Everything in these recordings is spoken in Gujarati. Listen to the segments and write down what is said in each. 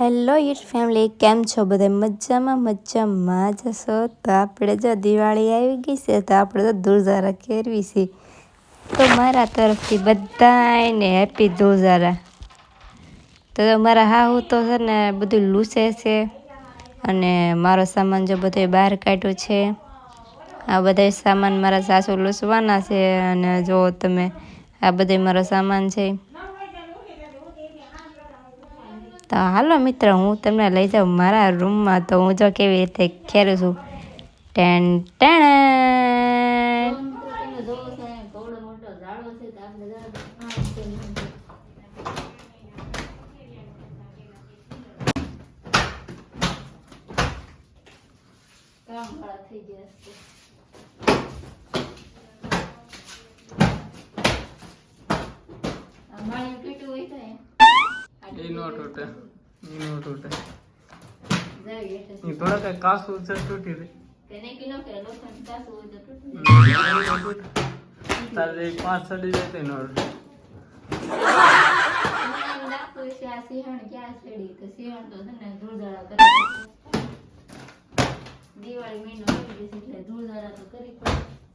હેલો યુટ ફેમિલી, કેમ છો બધા? મજામાં મજામાં જશો તો આપણે જો દિવાળી આવી ગઈ છે, તો આપણે તો ધૂળઝારા કેરવી છે. તો મારા તરફથી બધાને હેપી ધૂળઝારા તો મારા હાહુ તો છે ને બધું લૂસે છે અને મારો સામાન જો બધો બહાર કાઢ્યો છે. આ બધા સામાન મારા સાસુ લૂસવાના છે અને જો તમે આ બધો મારો સામાન છે તો હાલો મિત્ર, હું તમને લઈ જાઉં મારા રૂમમાં. તો હું જો કેવી રીતે ખેરું છું. ટેન, ટેણ. એ નો તૂટે. એ નો તૂટે એ થોડા કઈ કાસું છે તૂટી રે તારે પાંચ સડી જાય તે નો દિવાળી મહિનો ધૂળધારા તો કરી પડે.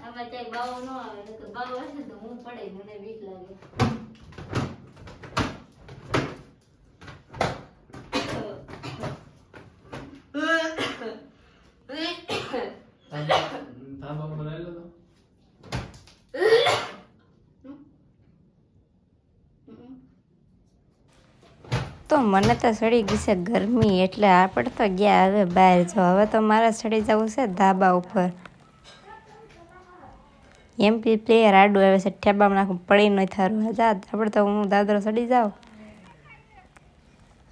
આમાં ત્યાં બાવો ન આવે તો બાવો હશે તો હું પડે મને બીક લાગે ધાબા ધાબા પર આવેલો તો? તો મને તો સડી ગઈ છે ગરમી એટલે આપણે તો ગયા હવે બહાર જો. હવે તો મારે સડી જવું છે ધાબા ઉપર. એમપી પ્લેયર આડું આવે છે, ઠેબામાં નાખું, પડી નહીં થારું હજા આપણે તો હું દાદરો સડી જાઉં.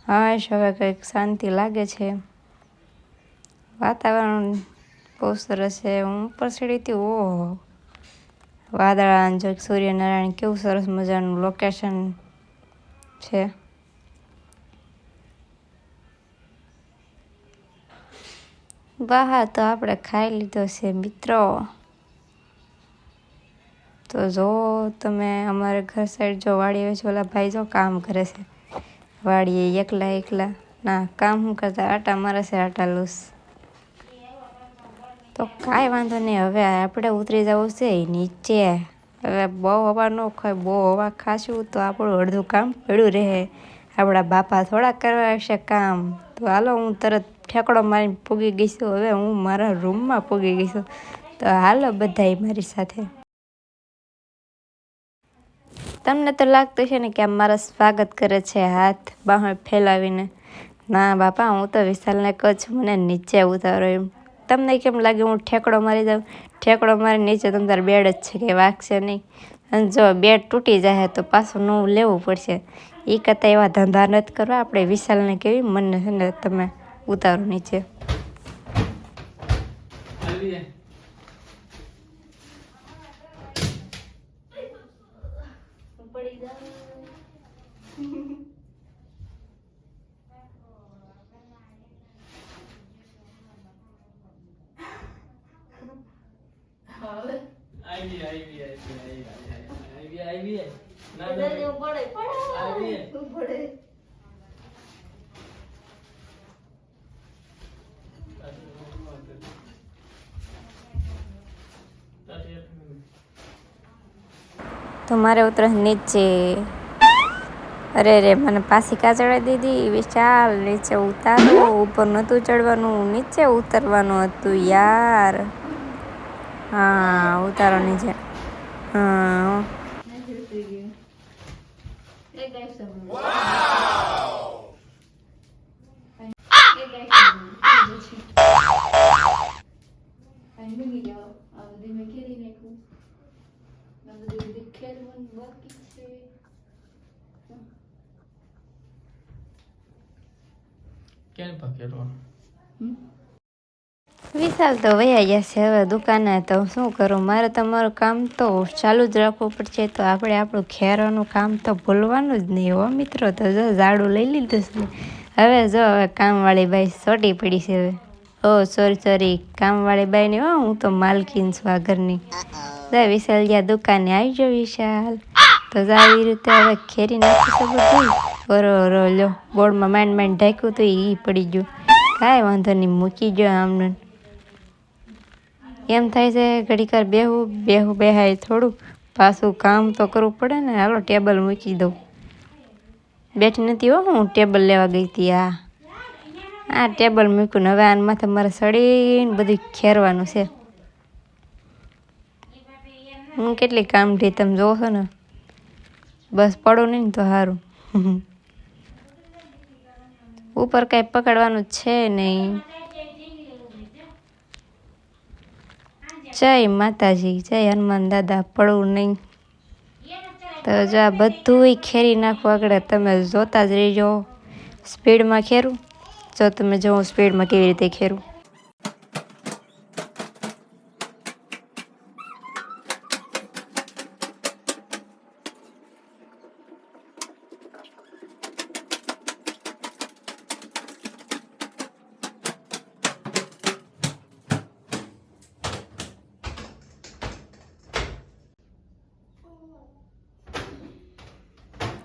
હા હવે કંઈક શાંતિ લાગે છે. વાતાવરણ બહુ સરસ છે. હું ઉપર ચડી હતી, ઓહો. વાદળા જો સૂર્યનારાયણ કેવું સરસ મજાનું લોકેશન છે. બહાર તો આપણે ખાઈ લીધો છે, મિત્રો. તો જો તમે અમારે ઘર સાઈડ જો વાડીએ છે, ઓલા ભાઈ જો કામ કરે છે. વાડીએ એકલા એકલા. ના, કામ શું કરતા? આટા મારે છે, આટા લૂસ. તો કાંઈ વાંધો નહીં, હવે આપણે ઉતરી જવું છે નીચે. હવે બહુ હવા ન ખાય, બહુ હવા ખાશું તો આપણું અડધું કામ પડ્યું રહે. આપણા બાપા થોડા કરવા આવશે કામ. તો હાલો, હું તરત ઠેકડો મારીને પૂગી ગઈ છું હવે હું મારા રૂમમાં પૂગી ગઈ છું તો હાલો બધાય મારી સાથે. તમને તો લાગતું છે ને કે આમ મારા સ્વાગત કરે છે હાથ બાહો ફેલાવીને. ના બાપા, હું તો વિશાલને કહું છું, મને નીચે ઉતારો એમ. તમને કેમ લાગે હું ઠેકડો મારી જાઉં ઠેકડો મારી નીચે તમ તાર બેડ જ છે કે વાગશે નહીં. અને જો બેડ તૂટી જાય તો પાછું નવું લેવું પડશે. એ કરતાં એવા ધંધા નથી કરવા. આપણે વિશાલને કેવી મને છે ને તમે. ઉતારો નીચે. આવી આવી આવી આવી આવી આવી આવી આવી આવી ના ના આવી તો મારે ઉતરે નીચે અરે રે મને પાછી કા ચડાવી દીધી વિશાલ નીચે ઉતારો. ઉપર નહોતું ચડવાનું. નીચે ઉતરવાનું હતું યાર. હા, ઉતારો નીચે. હા. પકેડવાનું વિશાલ તો વયા જશે હવે દુકાને તો શું કરું? મારે તમારું કામ તો ચાલુ જ રાખવું પડશે તો આપણે આપણું ખેરાનું કામ તો ભૂલવાનું જ નહીં હો મિત્રો. તો જો ઝાડું લઈ લીધું છે. હવે જો હવે કામવાળી બાઈ સોટી પડી છે હવે. ઓ સોરી સોરી કામવાળી બાઈની હો હું તો માલકીન છું આ ઘરની. જા વિશાલ જ્યાં દુકાને આવી જાઓ વિશાલ તો આવી રીતે હવે ખેરી નાખી બધું ઓરો ઓરો લો બોર્ડમાં માંડ માંડ ઢાંક્યું તો એ પડી ગયું કાંઈ વાંધો નહીં મૂકી ગયો આમને એમ થાય છે ઘડીક વાર બેહું બેહું બેહાય થોડું પાછું કામ તો કરવું પડે ને હાલો ટેબલ મૂકી દઉં બેઠી નથી હો હું ટેબલ લેવા ગઈ હતી આ આ ટેબલ મૂક્યું ને હવે આના માથે મારે સડીને બધું ખેરવાનું છે હું કેટલી કામઢી તમે જોવો છો ને, બસ પડો નહીં તો સારું ઉપર કાંઈ પકડવાનું છે નહીં. જય માતાજી, જય હનુમાન દાદા, પડવું નહીં. તો જો આ બધું ખેરી નાખવું આગળ, તમે જોતા જ રહીજો. સ્પીડમાં ખેરું? જો તમે જો સ્પીડમાં કેવી રીતે ખેરું?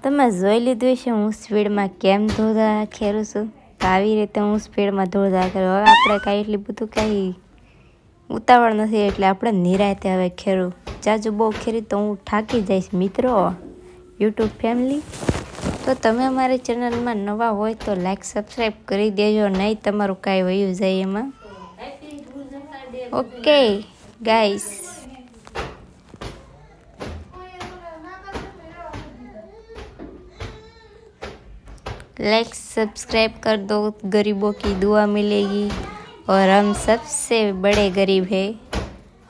તમે જોઈ લીધું છે હું સ્પીડમાં કેમ ધોધા ખેરું છું? તો આવી રીતે હું સ્પીડમાં ધોધા કરું હવે આપણે કાંઈ એટલી બધું કાંઈ ઉતાવળ નથી એટલે આપણે નિરાયતે હવે ખેરું. જાજુ બહુ ખેરી તો હું થાકી જઈશ મિત્રો. YouTube family. તો તમે અમારી ચેનલમાં નવા હોય તો લાઈક સબસ્ક્રાઈબ કરી દેજો નહીં તમારું કાંઈ વયું જાય એમાં. ઓકે ગાઈસ लाइक सब्सक्राइब कर दो गरीबों की दुआ मिलेगी और हम सबसे बड़े गरीब है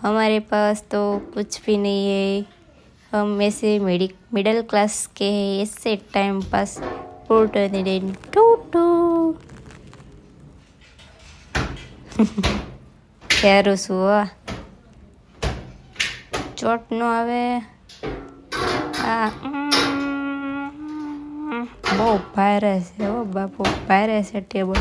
हमारे पास तो कुछ भी नहीं है हम ऐसे मिडिल क्लास के हैं ऐसे टाइम पास टू टू ક્યારું શું હો ચોટ નો આવે આ ઉમ, બહુ ભારે છે હો બાપુ ભારે છે ટેબલ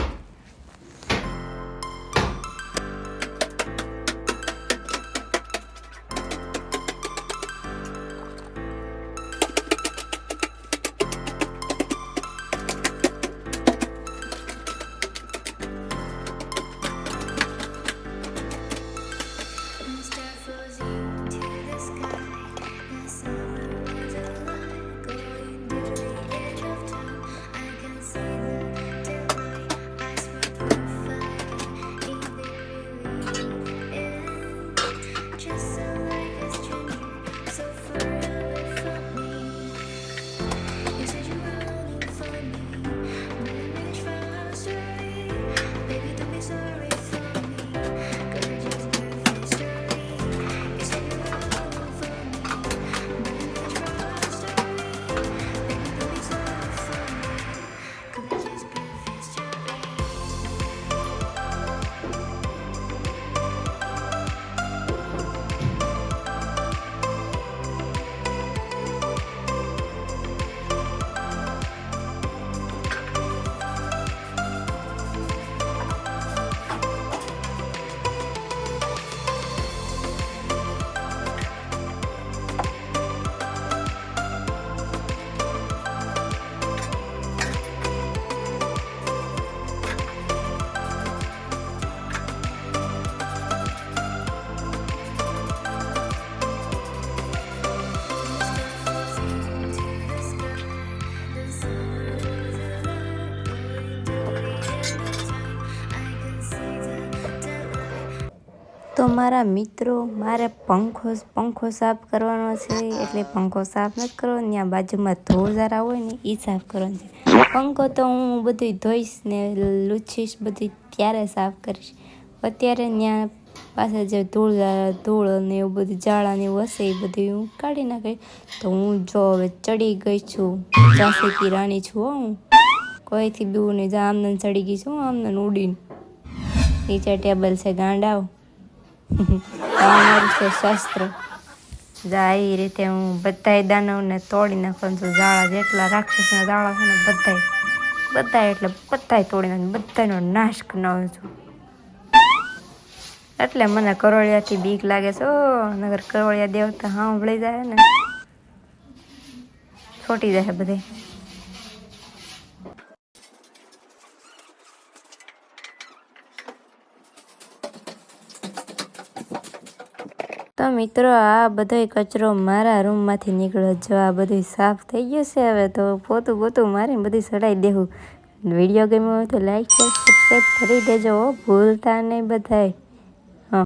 તો મારા મિત્રો, મારે પંખો પંખો સાફ કરવાનો છે, એટલે પંખો સાફ નથી કરવાનો, ત્યાં બાજુમાં ધોળધારા હોય ને એ સાફ કરવાનો છે. પંખો તો હું બધું ધોઈશ ને લૂછીશ બધું ત્યારે સાફ કરીશ. અત્યારે ત્યાં પાસે જે ધૂળ ધૂળ ને એવું બધું ઝાડા ને એવું હશે, એ બધું હું કાઢી નાખીશ તો હું જો હવે ચડી ગઈ છું ઝાંસી રાણી છું હો કોઈથી બીવું નહીં જા આમને ચડી ગઈ છું આમદન ઉડીને. નીચે ટેબલ છે ગાંડાઓ. અમારું છે શસ્ત્ર. એ રીતે હું બધાય દાનવને તોડી નાખું છું. ઝાડા જેટલા રાક્ષસના ઝાડા છે ને બધાય બધાય એટલે બધાય તોડી નાખું બધાનો નાશ બનાવું છું. એટલે મને કરોળિયાથી બીક લાગે છે. ઓ નગર કરોળિયા દેવતા સાંભળી જાય ને. છોટી જાય બધે મિત્રો, આ બધોય કચરો મારા રૂમમાંથી નીકળ્યો. જો આ બધું સાફ થઈ ગયું છે હવે, તો પોતું પોતું મારીને બધું સડાઈ દેવું વીડિયો ગમ્યો હોય તો લાઈક શેર સબસ્ક્રાઈબ કરી દેજો. ભૂલતા નહીં બધાય.